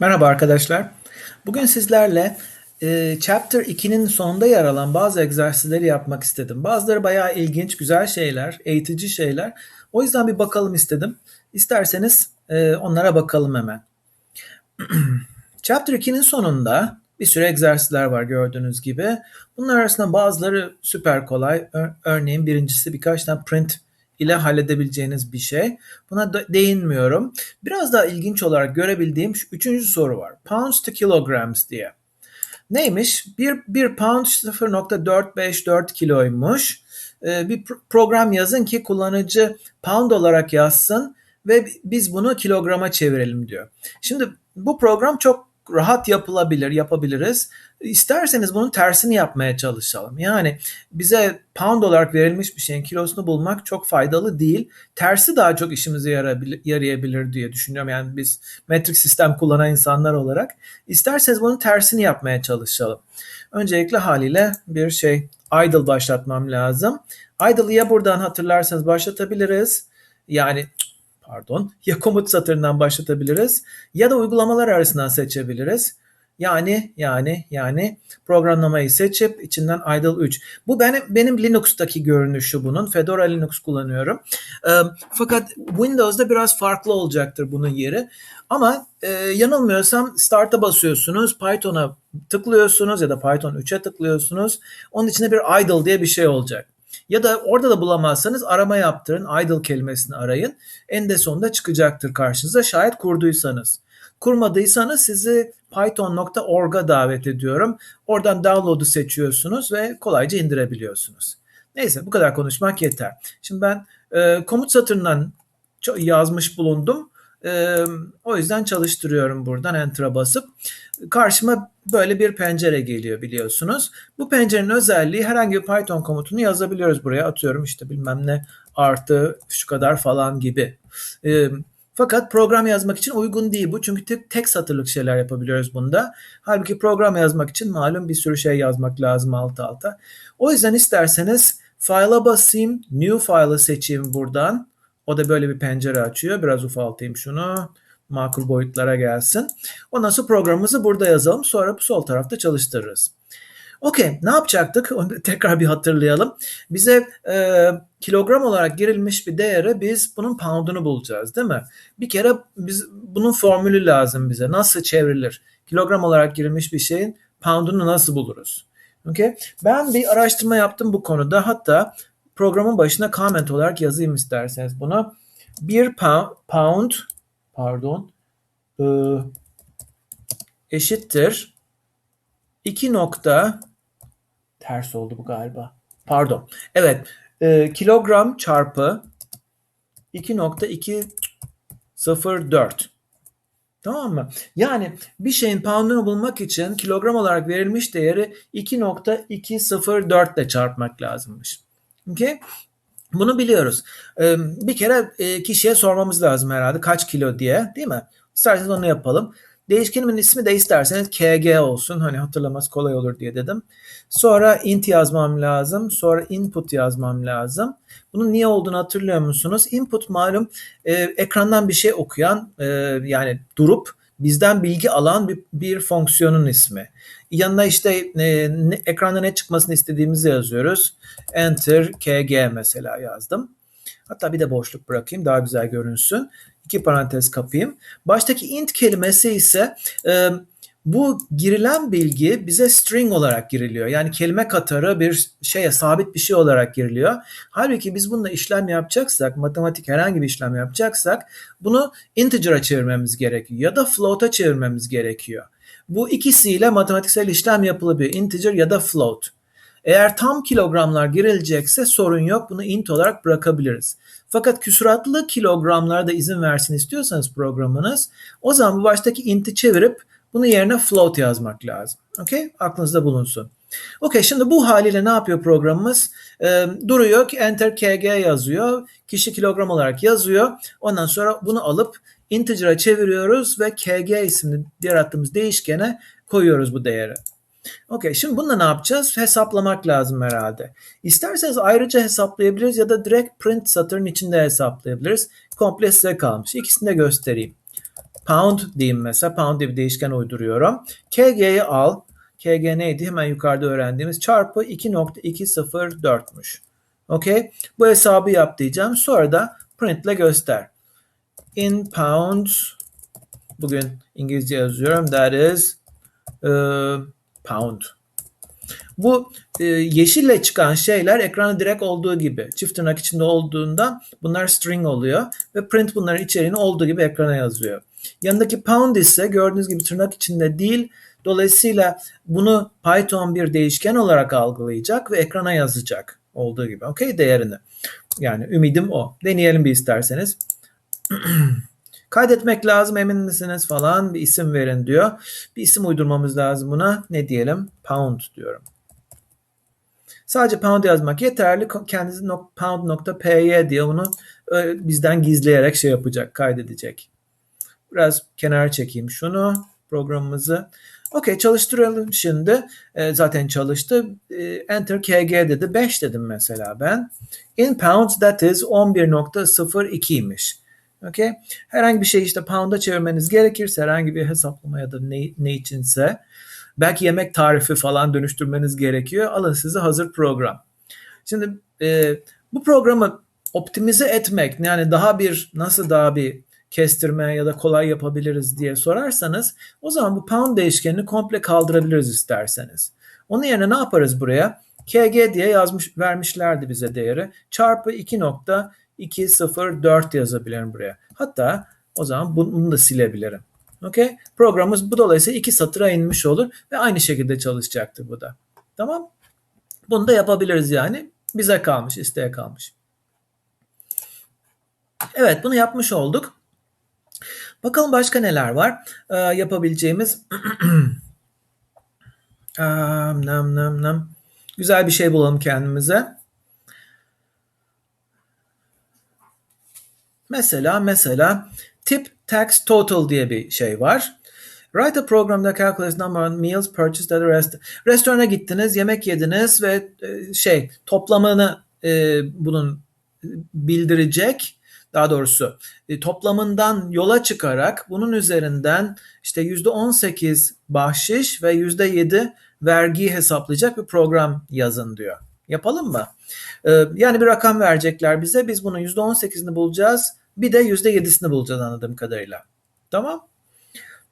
Merhaba arkadaşlar. Bugün sizlerle e, Chapter 2'nin sonunda yer alan bazı egzersizleri yapmak istedim. Bazıları bayağı ilginç, güzel şeyler, eğitici şeyler. O yüzden bir bakalım istedim. İsterseniz e, onlara bakalım hemen. Chapter 2'nin sonunda bir sürü egzersizler var gördüğünüz gibi. Bunlar arasında bazıları süper kolay. Ör- örneğin birincisi birkaç tane print ile halledebileceğiniz bir şey. Buna değinmiyorum. Biraz daha ilginç olarak görebildiğim şu üçüncü soru var. Pounds to kilograms diye. Neymiş? Bir, bir pound 0.454 kiloymuş. Ee, bir pro- program yazın ki kullanıcı pound olarak yazsın ve biz bunu kilograma çevirelim diyor. Şimdi bu program çok rahat yapılabilir, yapabiliriz. İsterseniz bunun tersini yapmaya çalışalım. Yani bize pound olarak verilmiş bir şeyin kilosunu bulmak çok faydalı değil. Tersi daha çok işimize yarayabilir diye düşünüyorum. Yani biz metrik sistem kullanan insanlar olarak. İsterseniz bunun tersini yapmaya çalışalım. Öncelikle haliyle bir şey idle başlatmam lazım. Idle'ı ya buradan hatırlarsanız başlatabiliriz. Yani pardon ya komut satırından başlatabiliriz ya da uygulamalar arasından seçebiliriz. Yani yani yani programlamayı seçip içinden idle 3. Bu benim benim Linux'taki görünüşü bunun. Fedora Linux kullanıyorum. Ee, fakat Windows'da biraz farklı olacaktır bunun yeri. Ama e, yanılmıyorsam Start'a basıyorsunuz, Python'a tıklıyorsunuz ya da Python 3'e tıklıyorsunuz. Onun içinde bir idle diye bir şey olacak. Ya da orada da bulamazsanız arama yaptırın, idle kelimesini arayın. En de sonunda çıkacaktır karşınıza şayet kurduysanız. Kurmadıysanız sizi python.org'a davet ediyorum. Oradan download'u seçiyorsunuz ve kolayca indirebiliyorsunuz. Neyse bu kadar konuşmak yeter. Şimdi ben e, komut satırından yazmış bulundum. E, o yüzden çalıştırıyorum buradan enter'a basıp. Karşıma böyle bir pencere geliyor biliyorsunuz. Bu pencerenin özelliği herhangi bir Python komutunu yazabiliyoruz buraya. Atıyorum işte bilmem ne artı şu kadar falan gibi. E, fakat program yazmak için uygun değil bu. Çünkü tek, tek satırlık şeyler yapabiliyoruz bunda. Halbuki program yazmak için malum bir sürü şey yazmak lazım alt alta. O yüzden isterseniz file'a basayım. New file'ı seçeyim buradan. O da böyle bir pencere açıyor. Biraz ufaltayım şunu. Makul boyutlara gelsin. Ondan sonra programımızı burada yazalım. Sonra bu sol tarafta çalıştırırız. Okey ne yapacaktık? Onu tekrar bir hatırlayalım. Bize e, kilogram olarak girilmiş bir değere biz bunun pound'unu bulacağız değil mi? Bir kere biz bunun formülü lazım bize. Nasıl çevrilir? Kilogram olarak girilmiş bir şeyin pound'unu nasıl buluruz? Okay? Ben bir araştırma yaptım bu konuda. Hatta programın başına comment olarak yazayım isterseniz. Bir pound, pound pardon e, eşittir 2 nokta ters oldu bu galiba. Pardon. Evet. e, kilogram çarpı 2.204. Tamam mı? Yani bir şeyin pound'unu bulmak için kilogram olarak verilmiş değeri 2.204 ile çarpmak lazımmış. Okay? Bunu biliyoruz. Bir kere kişiye sormamız lazım herhalde kaç kilo diye değil mi? İsterseniz onu yapalım. Değişkenimin ismi de isterseniz kg olsun. Hani hatırlaması kolay olur diye dedim. Sonra int yazmam lazım. Sonra input yazmam lazım. Bunun niye olduğunu hatırlıyor musunuz? Input malum e, ekrandan bir şey okuyan e, yani durup bizden bilgi alan bir, bir fonksiyonun ismi. Yanına işte e, ne, ekranda ne çıkmasını istediğimizi yazıyoruz. Enter kg mesela yazdım. Hatta bir de boşluk bırakayım daha güzel görünsün. İki parantez kapayım. Baştaki int kelimesi ise e, bu girilen bilgi bize string olarak giriliyor. Yani kelime katarı bir şeye sabit bir şey olarak giriliyor. Halbuki biz bununla işlem yapacaksak, matematik herhangi bir işlem yapacaksak bunu integer'a çevirmemiz gerekiyor ya da float'a çevirmemiz gerekiyor. Bu ikisiyle matematiksel işlem yapılabiliyor. Integer ya da float. Eğer tam kilogramlar girilecekse sorun yok. Bunu int olarak bırakabiliriz. Fakat küsuratlı kilogramlarda izin versin istiyorsanız programınız o zaman bu baştaki int'i çevirip bunu yerine float yazmak lazım. Okey? Aklınızda bulunsun. Okey şimdi bu haliyle ne yapıyor programımız? Ee, duruyor ki enter kg yazıyor. Kişi kilogram olarak yazıyor. Ondan sonra bunu alıp integer'a çeviriyoruz ve kg isimli yarattığımız değişkene koyuyoruz bu değeri. Okey şimdi bununla ne yapacağız? Hesaplamak lazım herhalde. İsterseniz ayrıca hesaplayabiliriz ya da direkt print satırın içinde hesaplayabiliriz. Komple size kalmış. İkisini de göstereyim. Pound diyeyim mesela. Pound diye bir değişken uyduruyorum. KG'yi al. KG neydi? Hemen yukarıda öğrendiğimiz çarpı 2.204'müş. Okey. Bu hesabı yap diyeceğim. Sonra da print ile göster. In pounds bugün İngilizce yazıyorum. That is uh, pound. Bu e, yeşille çıkan şeyler ekrana direkt olduğu gibi çift tırnak içinde olduğunda bunlar string oluyor ve print bunların içeriğini olduğu gibi ekrana yazıyor. Yanındaki pound ise gördüğünüz gibi tırnak içinde değil. Dolayısıyla bunu Python bir değişken olarak algılayacak ve ekrana yazacak olduğu gibi. Okey değerini. Yani ümidim o. Deneyelim bir isterseniz. Kaydetmek lazım emin misiniz falan bir isim verin diyor. Bir isim uydurmamız lazım buna. Ne diyelim? Pound diyorum. Sadece pound yazmak yeterli. Kendisi pound.py diye onu bizden gizleyerek şey yapacak, kaydedecek. Biraz kenar çekeyim şunu programımızı. Okey çalıştıralım şimdi. E, zaten çalıştı. E, enter kg dedi. 5 dedim mesela ben. In pounds that is 11.02'ymiş. Okay. Herhangi bir şey işte pound'a çevirmeniz gerekirse herhangi bir hesaplama ya da ne, ne içinse belki yemek tarifi falan dönüştürmeniz gerekiyor. Alın size hazır program. Şimdi e, bu programı optimize etmek yani daha bir nasıl daha bir kestirme ya da kolay yapabiliriz diye sorarsanız o zaman bu pound değişkenini komple kaldırabiliriz isterseniz. Onun yerine ne yaparız buraya? KG diye yazmış vermişlerdi bize değeri. Çarpı 2.204 yazabilirim buraya. Hatta o zaman bunu da silebilirim. Okay? Programımız bu dolayısıyla iki satıra inmiş olur ve aynı şekilde çalışacaktır bu da. Tamam? Bunu da yapabiliriz yani. Bize kalmış, isteğe kalmış. Evet bunu yapmış olduk. Bakalım başka neler var ee, yapabileceğimiz. nam, nam, nam. Güzel bir şey bulalım kendimize. Mesela mesela tip tax total diye bir şey var. Write a program that calculates number of meals purchased at a rest. Restorana gittiniz, yemek yediniz ve e, şey toplamını e, bunun bildirecek daha doğrusu e, toplamından yola çıkarak bunun üzerinden işte %18 bahşiş ve %7 vergi hesaplayacak bir program yazın diyor. Yapalım mı? E, yani bir rakam verecekler bize. Biz bunun %18'ini bulacağız. Bir de %7'sini bulacağız anladığım kadarıyla. Tamam.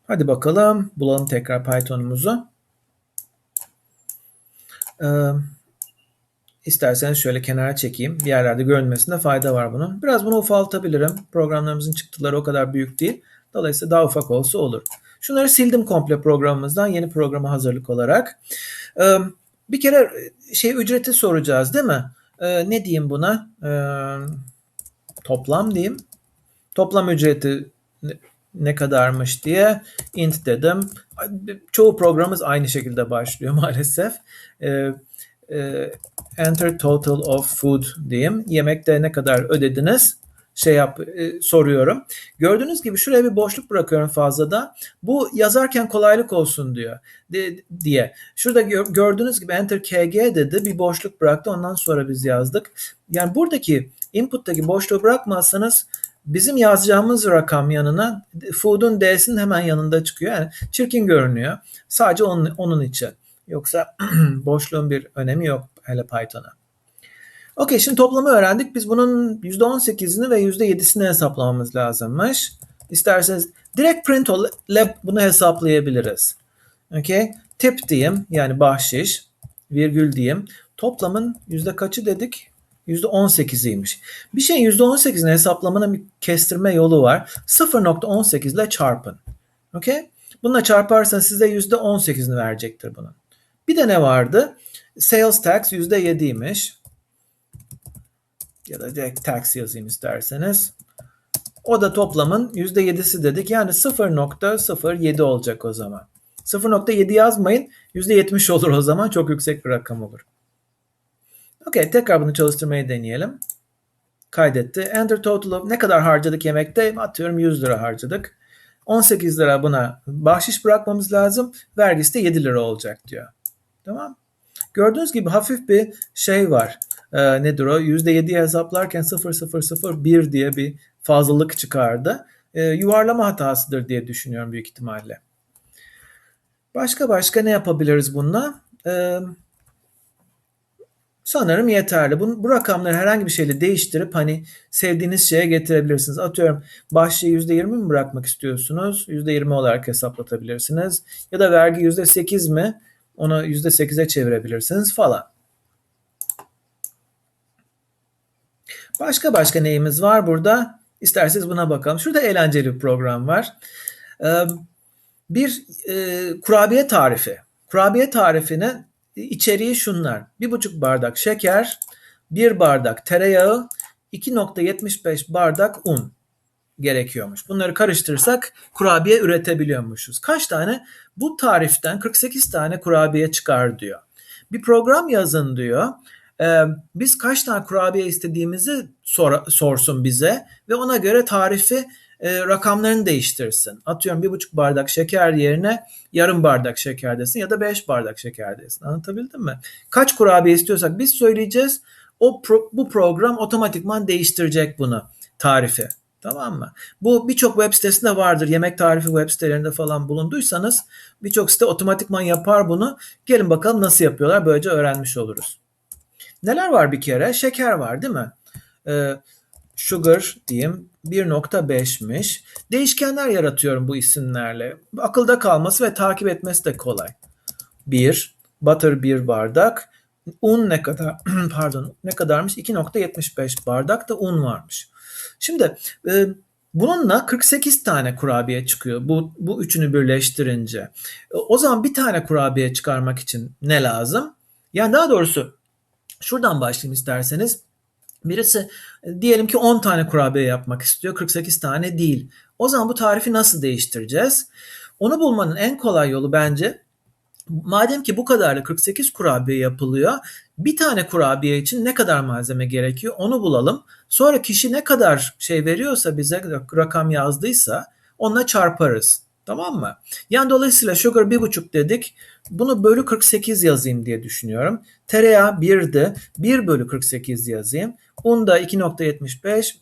Hadi bakalım. Bulalım tekrar Python'umuzu. Ee, İsterseniz şöyle kenara çekeyim. Bir yerlerde görünmesinde fayda var bunun. Biraz bunu ufaltabilirim. Programlarımızın çıktıları o kadar büyük değil. Dolayısıyla daha ufak olsa olur. Şunları sildim komple programımızdan yeni programa hazırlık olarak. Ee, bir kere şey ücreti soracağız değil mi? Ee, ne diyeyim buna? Ee, toplam diyeyim. Toplam ücreti ne kadarmış diye int dedim. Çoğu programımız aynı şekilde başlıyor maalesef. E, enter total of food diyeyim. Yemekte ne kadar ödediniz? Şey yap e, soruyorum. Gördüğünüz gibi şuraya bir boşluk bırakıyorum fazladan. Bu yazarken kolaylık olsun diyor de, diye. Şurada gör, gördüğünüz gibi enter kg dedi. Bir boşluk bıraktı. Ondan sonra biz yazdık. Yani buradaki input'taki boşluğu bırakmazsanız bizim yazacağımız rakam yanına food'un d'sinin hemen yanında çıkıyor. Yani çirkin görünüyor. Sadece onun, onun için. Yoksa boşluğun bir önemi yok hele Python'a. Okey şimdi toplamı öğrendik. Biz bunun %18'ini ve %7'sini hesaplamamız lazımmış. İsterseniz direkt print ile bunu hesaplayabiliriz. Okey. Tip diyeyim yani bahşiş virgül diyeyim. Toplamın yüzde kaçı dedik? %18'iymiş. Bir şeyin %18'ini hesaplamanın bir kestirme yolu var. 0.18 ile çarpın. Okey? Bununla çarparsan size %18'ini verecektir bunun. Bir de ne vardı? Sales tax %7'ymiş. Ya da direkt tax yazayım isterseniz. O da toplamın %7'si dedik. Yani 0.07 olacak o zaman. 0.7 yazmayın. %70 olur o zaman. Çok yüksek bir rakam olur. Okey tekrar bunu çalıştırmayı deneyelim. Kaydetti. Enter total of ne kadar harcadık yemekte? Atıyorum 100 lira harcadık. 18 lira buna bahşiş bırakmamız lazım. Vergisi de 7 lira olacak diyor. Tamam. Gördüğünüz gibi hafif bir şey var. Ee, nedir o? %7'yi hesaplarken 0001 diye bir fazlalık çıkardı. e, yuvarlama hatasıdır diye düşünüyorum büyük ihtimalle. Başka başka ne yapabiliriz bununla? Ee, sanırım yeterli. Bu, bu rakamları herhangi bir şeyle değiştirip hani sevdiğiniz şeye getirebilirsiniz. Atıyorum başlığı %20 mi bırakmak istiyorsunuz? %20 olarak hesaplatabilirsiniz. Ya da vergi %8 mi? Onu %8'e çevirebilirsiniz falan. Başka başka neyimiz var burada? İsterseniz buna bakalım. Şurada eğlenceli bir program var. Ee, bir e, kurabiye tarifi. Kurabiye tarifinin içeriği şunlar. Bir buçuk bardak şeker, bir bardak tereyağı, 2.75 bardak un gerekiyormuş. Bunları karıştırırsak kurabiye üretebiliyormuşuz. Kaç tane? Bu tariften 48 tane kurabiye çıkar diyor. Bir program yazın diyor. Ee, biz kaç tane kurabiye istediğimizi sor, sorsun bize ve ona göre tarifi e, rakamlarını değiştirsin. Atıyorum bir buçuk bardak şeker yerine yarım bardak şeker desin ya da beş bardak şeker desin. Anlatabildim mi? Kaç kurabiye istiyorsak biz söyleyeceğiz. O pro, bu program otomatikman değiştirecek bunu tarifi. Tamam mı? Bu birçok web sitesinde vardır. Yemek tarifi web sitelerinde falan bulunduysanız birçok site otomatikman yapar bunu. Gelin bakalım nasıl yapıyorlar. Böylece öğrenmiş oluruz. Neler var bir kere? Şeker var değil mi? Ee, sugar diyeyim 1.5'miş. Değişkenler yaratıyorum bu isimlerle. Akılda kalması ve takip etmesi de kolay. 1, butter 1 bardak, un ne kadar pardon ne kadarmış 2.75 bardak da un varmış. Şimdi e, bununla 48 tane kurabiye çıkıyor. Bu bu üçünü birleştirince. E, o zaman bir tane kurabiye çıkarmak için ne lazım? Yani daha doğrusu şuradan başlayayım isterseniz. Birisi diyelim ki 10 tane kurabiye yapmak istiyor. 48 tane değil. O zaman bu tarifi nasıl değiştireceğiz? Onu bulmanın en kolay yolu bence madem ki bu kadarla 48 kurabiye yapılıyor bir tane kurabiye için ne kadar malzeme gerekiyor onu bulalım. Sonra kişi ne kadar şey veriyorsa bize rakam yazdıysa onunla çarparız. Tamam mı? Yani dolayısıyla sugar 1,5 dedik. Bunu bölü 48 yazayım diye düşünüyorum. Tereyağı 1'di. 1 bölü 48 yazayım. Un da 2.75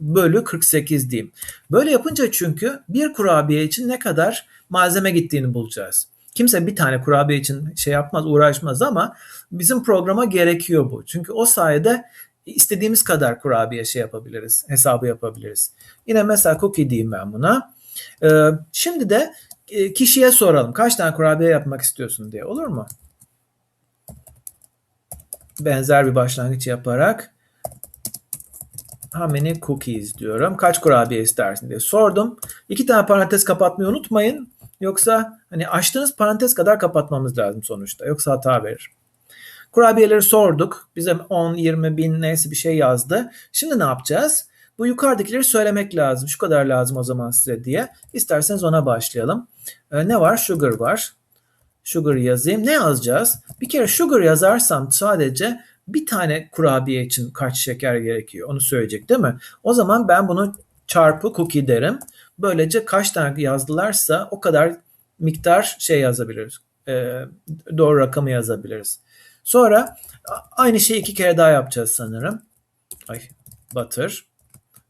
bölü 48 diyeyim. Böyle yapınca çünkü bir kurabiye için ne kadar malzeme gittiğini bulacağız. Kimse bir tane kurabiye için şey yapmaz, uğraşmaz ama bizim programa gerekiyor bu. Çünkü o sayede istediğimiz kadar kurabiye şey yapabiliriz, hesabı yapabiliriz. Yine mesela cookie diyeyim ben buna. Ee, şimdi de e, kişiye soralım. Kaç tane kurabiye yapmak istiyorsun diye. Olur mu? Benzer bir başlangıç yaparak how many cookies diyorum. Kaç kurabiye istersin diye sordum. İki tane parantez kapatmayı unutmayın. Yoksa hani açtığınız parantez kadar kapatmamız lazım sonuçta. Yoksa hata verir. Kurabiyeleri sorduk. Bize 10, 20 bin neyse bir şey yazdı. Şimdi ne yapacağız? Bu yukarıdakileri söylemek lazım. Şu kadar lazım o zaman size diye. İsterseniz ona başlayalım. Ee, ne var? Sugar var. Sugar yazayım. Ne yazacağız? Bir kere sugar yazarsam sadece bir tane kurabiye için kaç şeker gerekiyor onu söyleyecek değil mi? O zaman ben bunu çarpı cookie derim. Böylece kaç tane yazdılarsa o kadar miktar şey yazabiliriz. E, doğru rakamı yazabiliriz. Sonra aynı şeyi iki kere daha yapacağız sanırım. Ay, butter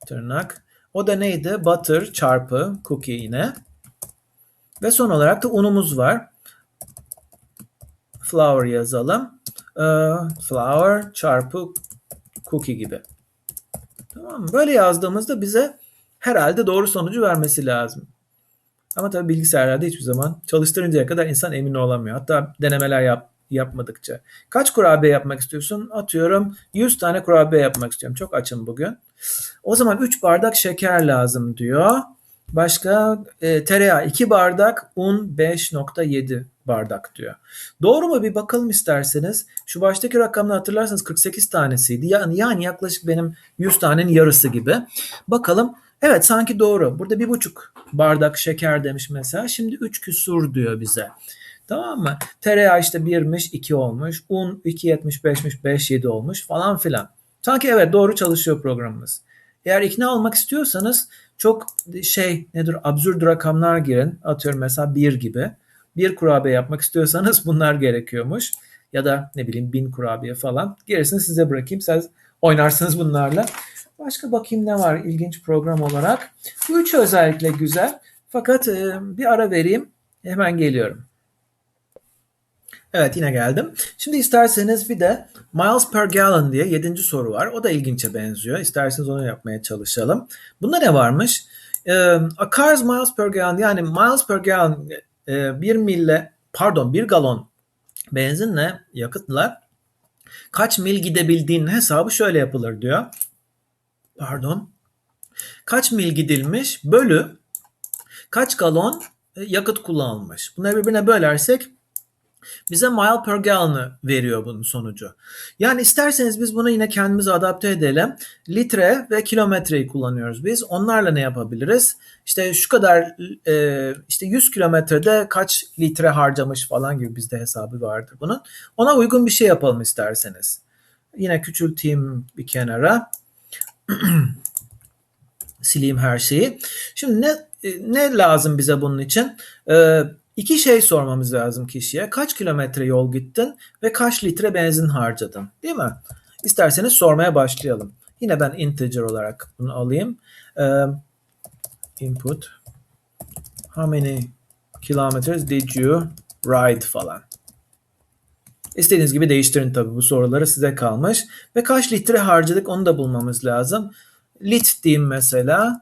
tırnak. O da neydi? Butter çarpı cookie yine. Ve son olarak da unumuz var. Flour yazalım. Ee, flour çarpı cookie gibi. Tamam mı? Böyle yazdığımızda bize herhalde doğru sonucu vermesi lazım. Ama tabii bilgisayarlarda hiçbir zaman çalıştırıncaya kadar insan emin olamıyor. Hatta denemeler yap, yapmadıkça. Kaç kurabiye yapmak istiyorsun? Atıyorum 100 tane kurabiye yapmak istiyorum. Çok açım bugün. O zaman 3 bardak şeker lazım diyor. Başka e, tereyağı 2 bardak, un 5.7 bardak diyor. Doğru mu bir bakalım isterseniz. Şu baştaki rakamını hatırlarsanız 48 tanesiydi. Yani, yani yaklaşık benim 100 tanenin yarısı gibi. Bakalım Evet sanki doğru. Burada bir buçuk bardak şeker demiş mesela. Şimdi 3 küsur diyor bize. Tamam mı? Tereyağı işte 1'miş 2 olmuş. Un 2.75'miş 5.7 olmuş falan filan. Sanki evet doğru çalışıyor programımız. Eğer ikna olmak istiyorsanız çok şey nedir absürt rakamlar girin. Atıyorum mesela 1 gibi. Bir kurabiye yapmak istiyorsanız bunlar gerekiyormuş. Ya da ne bileyim bin kurabiye falan. Gerisini size bırakayım. Siz oynarsınız bunlarla. Başka bakayım ne var ilginç program olarak. Bu üçü özellikle güzel. Fakat e, bir ara vereyim. Hemen geliyorum. Evet yine geldim. Şimdi isterseniz bir de miles per gallon diye yedinci soru var. O da ilginçe benziyor. İsterseniz onu yapmaya çalışalım. Bunda ne varmış? E, a car's miles per gallon yani miles per gallon e, bir mille pardon bir galon benzinle yakıtla kaç mil gidebildiğinin hesabı şöyle yapılır diyor. Pardon. Kaç mil gidilmiş bölü kaç galon e, yakıt kullanılmış. Bunları birbirine bölersek bize mile per gallon'ı veriyor bunun sonucu. Yani isterseniz biz bunu yine kendimize adapte edelim. Litre ve kilometreyi kullanıyoruz biz. Onlarla ne yapabiliriz? İşte şu kadar e, işte 100 kilometrede kaç litre harcamış falan gibi bizde hesabı vardır bunun. Ona uygun bir şey yapalım isterseniz. Yine küçülteyim bir kenara. Sileyim her şeyi. Şimdi ne ne lazım bize bunun için? Ee, iki şey sormamız lazım kişiye. Kaç kilometre yol gittin ve kaç litre benzin harcadın? Değil mi? İsterseniz sormaya başlayalım. Yine ben integer olarak bunu alayım. Ee, input how many kilometers did you ride falan. İstediğiniz gibi değiştirin tabii bu soruları size kalmış. Ve kaç litre harcadık onu da bulmamız lazım. Lit diyeyim mesela.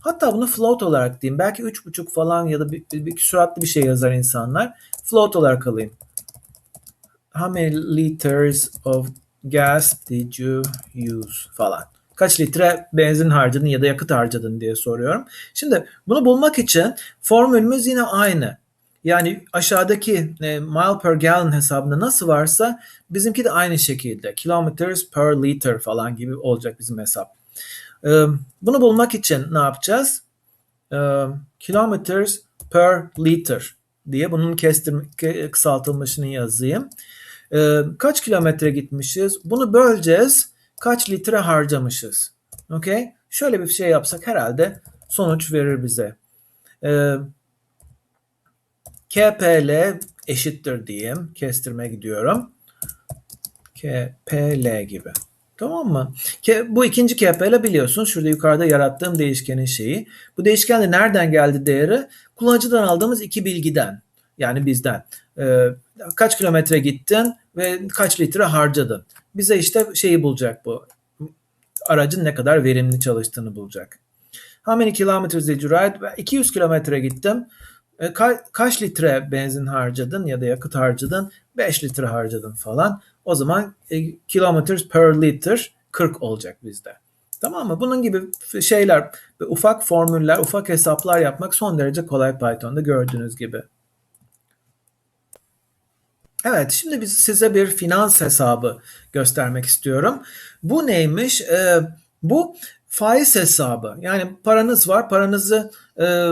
Hatta bunu float olarak diyeyim. Belki 3.5 falan ya da bir, bir, bir süratli bir şey yazar insanlar. Float olarak alayım. How many liters of gas did you use falan. Kaç litre benzin harcadın ya da yakıt harcadın diye soruyorum. Şimdi bunu bulmak için formülümüz yine aynı. Yani aşağıdaki e, mile per gallon hesabında nasıl varsa bizimki de aynı şekilde. Kilometers per liter falan gibi olacak bizim hesap. E, bunu bulmak için ne yapacağız? E, kilometers per liter diye bunun kestirme, kısaltılmışını yazayım. E, kaç kilometre gitmişiz? Bunu böleceğiz. Kaç litre harcamışız? Okay? Şöyle bir şey yapsak herhalde sonuç verir bize. E, KPL eşittir diyeyim. Kestirme gidiyorum. KPL gibi. Tamam mı? Bu ikinci KPL biliyorsun. Şurada yukarıda yarattığım değişkenin şeyi. Bu değişken de nereden geldi değeri? Kullanıcıdan aldığımız iki bilgiden. Yani bizden. Ee, kaç kilometre gittin ve kaç litre harcadın. Bize işte şeyi bulacak bu. Aracın ne kadar verimli çalıştığını bulacak. How many kilometers did you ride? 200 kilometre gittim. E, ka- kaç litre benzin harcadın ya da yakıt harcadın? 5 litre harcadın falan. O zaman e, kilometers per liter 40 olacak bizde. Tamam mı? Bunun gibi şeyler, ufak formüller, ufak hesaplar yapmak son derece kolay Python'da gördüğünüz gibi. Evet, şimdi biz size bir finans hesabı göstermek istiyorum. Bu neymiş? Ee, bu faiz hesabı. Yani paranız var, paranızı e,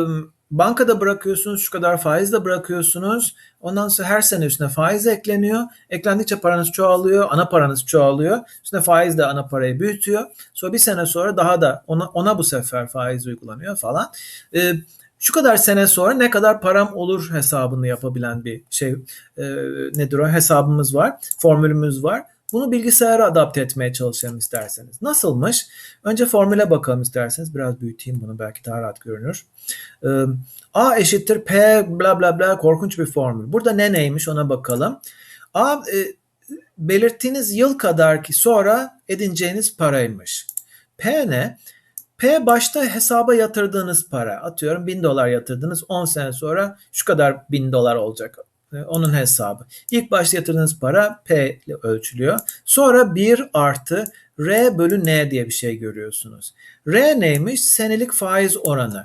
bankada bırakıyorsunuz, şu kadar faizle bırakıyorsunuz. Ondan sonra her sene üstüne faiz ekleniyor. Eklendikçe paranız çoğalıyor, ana paranız çoğalıyor. Üstüne faiz de ana parayı büyütüyor. Sonra bir sene sonra daha da ona, ona bu sefer faiz uygulanıyor falan. Ee, şu kadar sene sonra ne kadar param olur hesabını yapabilen bir şey e, nedir o hesabımız var, formülümüz var. Bunu bilgisayara adapte etmeye çalışalım isterseniz. Nasılmış? Önce formüle bakalım isterseniz. Biraz büyüteyim bunu belki daha rahat görünür. Ee, A eşittir P bla bla bla korkunç bir formül. Burada ne neymiş ona bakalım. A e, belirttiğiniz yıl kadar ki sonra edineceğiniz paraymış. P ne? P başta hesaba yatırdığınız para. Atıyorum 1000 dolar yatırdınız 10 sene sonra şu kadar 1000 dolar olacak. Onun hesabı. İlk başta yatırdığınız para P ile ölçülüyor. Sonra 1 artı R bölü N diye bir şey görüyorsunuz. R neymiş? Senelik faiz oranı.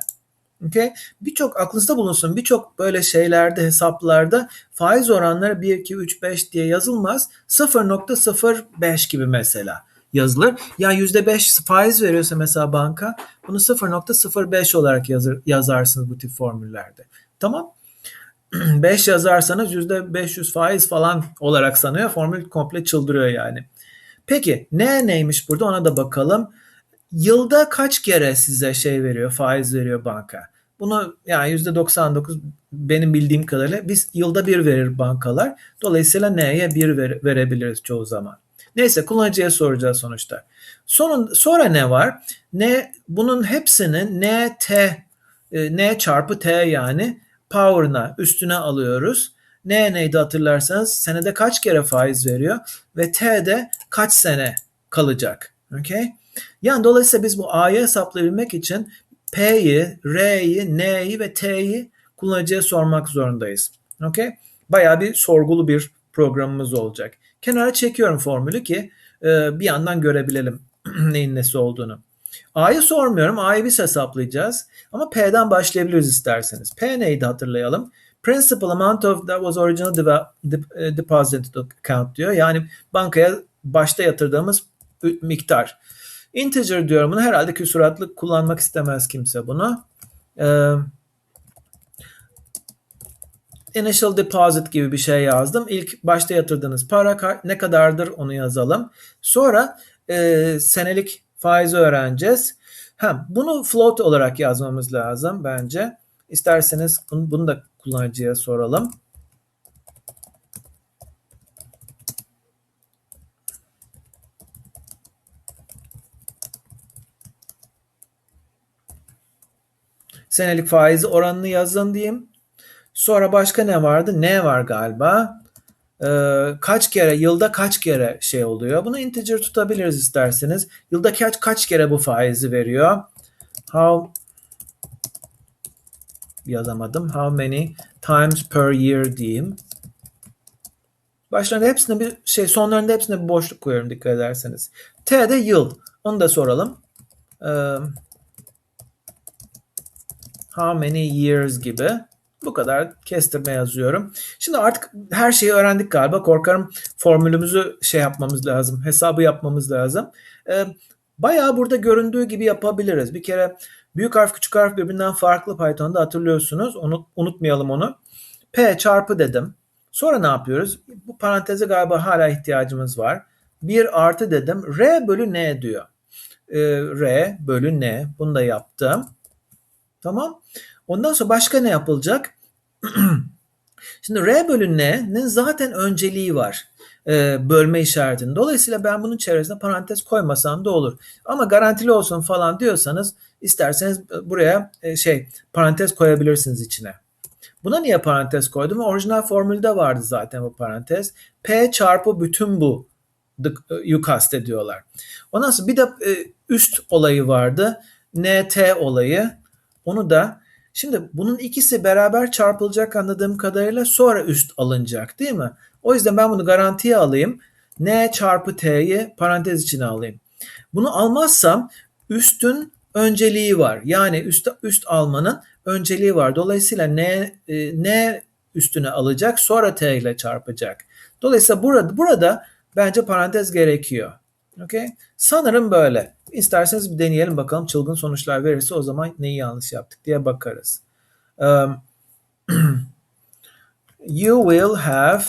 Okay? Birçok aklınızda bulunsun birçok böyle şeylerde hesaplarda faiz oranları 1, 2, 3, 5 diye yazılmaz. 0.05 gibi mesela yazılır. Ya %5 faiz veriyorsa mesela banka bunu 0.05 olarak yazır, yazarsınız bu tip formüllerde. Tamam. 5 yazarsanız %500 faiz falan olarak sanıyor. Formül komple çıldırıyor yani. Peki ne neymiş burada ona da bakalım. Yılda kaç kere size şey veriyor, faiz veriyor banka? Bunu yani %99 benim bildiğim kadarıyla biz yılda bir verir bankalar. Dolayısıyla neye bir ver, verebiliriz çoğu zaman. Neyse kullanıcıya soracağız sonuçta. Sonun, sonra ne var? Ne bunun hepsini n t e, n çarpı t yani power'ına üstüne alıyoruz. N neydi hatırlarsanız senede kaç kere faiz veriyor ve t de kaç sene kalacak. Okay? Yani dolayısıyla biz bu a'yı hesaplayabilmek için P'yi, R'yi, N'yi ve T'yi kullanıcıya sormak zorundayız. Okay? Bayağı bir sorgulu bir programımız olacak. Kenara çekiyorum formülü ki e, bir yandan görebilelim neyin nesi olduğunu. A'yı sormuyorum. A'yı biz hesaplayacağız. Ama P'den başlayabiliriz isterseniz. P neydi hatırlayalım. Principal amount of that was originally e, deposited account diyor. Yani bankaya başta yatırdığımız miktar. Integer diyorum bunu. Herhalde küsuratlı kullanmak istemez kimse bunu. Ee, initial deposit gibi bir şey yazdım. İlk başta yatırdığınız para ne kadardır onu yazalım. Sonra e, senelik faizi öğreneceğiz. Ha, bunu float olarak yazmamız lazım bence. İsterseniz bunu, bunu da kullanıcıya soralım. Senelik faizi oranını yazın diyeyim. Sonra başka ne vardı? Ne var galiba? Ee, kaç kere, yılda kaç kere şey oluyor? Bunu integer tutabiliriz isterseniz. Yılda kaç, kaç kere bu faizi veriyor? How yazamadım. How many times per year diyeyim. Başlarında hepsine bir şey, sonlarında hepsine bir boşluk koyuyorum dikkat ederseniz. T de yıl. Onu da soralım. Ee, how many years gibi. Bu kadar kestirme yazıyorum. Şimdi artık her şeyi öğrendik galiba. Korkarım formülümüzü şey yapmamız lazım. Hesabı yapmamız lazım. Ee, bayağı burada göründüğü gibi yapabiliriz. Bir kere büyük harf küçük harf birbirinden farklı Python'da hatırlıyorsunuz. Onu, unutmayalım onu. P çarpı dedim. Sonra ne yapıyoruz? Bu paranteze galiba hala ihtiyacımız var. 1 artı dedim. R bölü N diyor. Ee, R bölü N. Bunu da yaptım. Tamam. Ondan sonra başka ne yapılacak? Şimdi R bölü N'nin zaten önceliği var. E, bölme işaretinin. Dolayısıyla ben bunun çevresine parantez koymasam da olur. Ama garantili olsun falan diyorsanız isterseniz buraya e, şey parantez koyabilirsiniz içine. Buna niye parantez koydum? Orijinal formülde vardı zaten bu parantez. P çarpı bütün bu yu kastediyorlar. Ondan sonra bir de e, üst olayı vardı. NT olayı. Onu da şimdi bunun ikisi beraber çarpılacak anladığım kadarıyla sonra üst alınacak değil mi? O yüzden ben bunu garantiye alayım. N çarpı T'yi parantez içine alayım. Bunu almazsam üstün önceliği var. Yani üst, üst almanın önceliği var. Dolayısıyla N, e, N üstüne alacak sonra T ile çarpacak. Dolayısıyla burada, burada bence parantez gerekiyor. Okay? Sanırım böyle. İsterseniz bir deneyelim bakalım çılgın sonuçlar verirse o zaman neyi yanlış yaptık diye bakarız. Um, you will have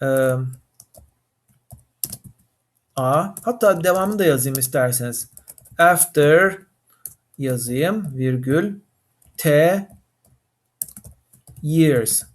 um, a hatta devamını da yazayım isterseniz. After yazayım virgül t years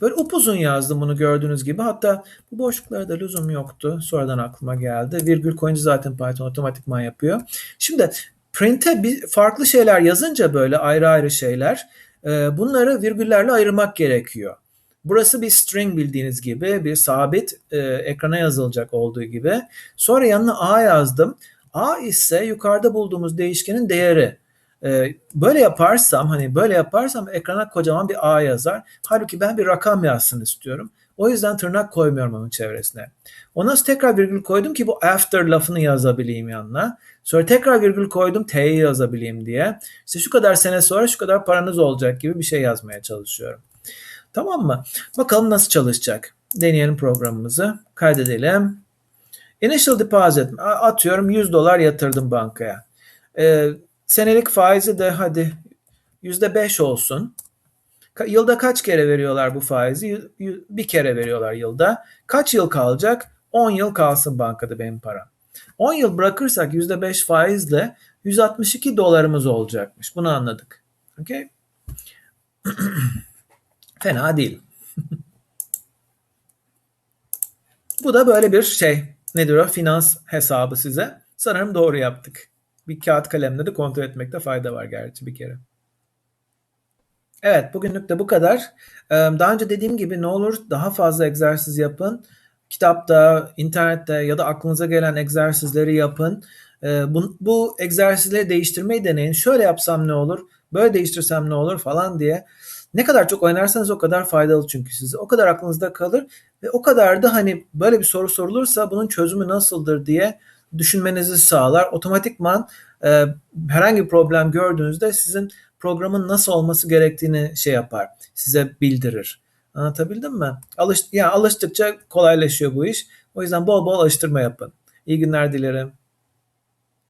Böyle upuzun yazdım bunu gördüğünüz gibi. Hatta bu boşluklara da lüzum yoktu. Sonradan aklıma geldi. Virgül koyunca zaten Python otomatikman yapıyor. Şimdi print'e bir farklı şeyler yazınca böyle ayrı ayrı şeyler e, bunları virgüllerle ayırmak gerekiyor. Burası bir string bildiğiniz gibi bir sabit e, ekrana yazılacak olduğu gibi. Sonra yanına a yazdım. a ise yukarıda bulduğumuz değişkenin değeri. Ee, böyle yaparsam hani böyle yaparsam ekrana kocaman bir A yazar. Halbuki ben bir rakam yazsın istiyorum. O yüzden tırnak koymuyorum onun çevresine. Ondan sonra tekrar virgül koydum ki bu after lafını yazabileyim yanına. Sonra tekrar virgül koydum T'yi yazabileyim diye. İşte şu kadar sene sonra şu kadar paranız olacak gibi bir şey yazmaya çalışıyorum. Tamam mı? Bakalım nasıl çalışacak. Deneyelim programımızı. Kaydedelim. Initial deposit atıyorum 100 dolar yatırdım bankaya. Ee, Senelik faizi de hadi yüzde beş olsun. Yılda kaç kere veriyorlar bu faizi? Bir kere veriyorlar yılda. Kaç yıl kalacak? 10 yıl kalsın bankada benim param. 10 yıl bırakırsak yüzde beş faizle 162 dolarımız olacakmış. Bunu anladık. Okay? Fena değil. Bu da böyle bir şey. Nedir o? Finans hesabı size. Sanırım doğru yaptık. Bir kağıt kalemle de kontrol etmekte fayda var gerçi bir kere. Evet bugünlük de bu kadar. Daha önce dediğim gibi ne olur daha fazla egzersiz yapın. Kitapta, internette ya da aklınıza gelen egzersizleri yapın. Bu, bu egzersizleri değiştirmeyi deneyin. Şöyle yapsam ne olur? Böyle değiştirsem ne olur falan diye. Ne kadar çok oynarsanız o kadar faydalı çünkü size. O kadar aklınızda kalır ve o kadar da hani böyle bir soru sorulursa bunun çözümü nasıldır diye düşünmenizi sağlar. Otomatikman e, herhangi bir problem gördüğünüzde sizin programın nasıl olması gerektiğini şey yapar, size bildirir. Anlatabildim mi? Alış, yani alıştıkça kolaylaşıyor bu iş. O yüzden bol bol alıştırma yapın. İyi günler dilerim.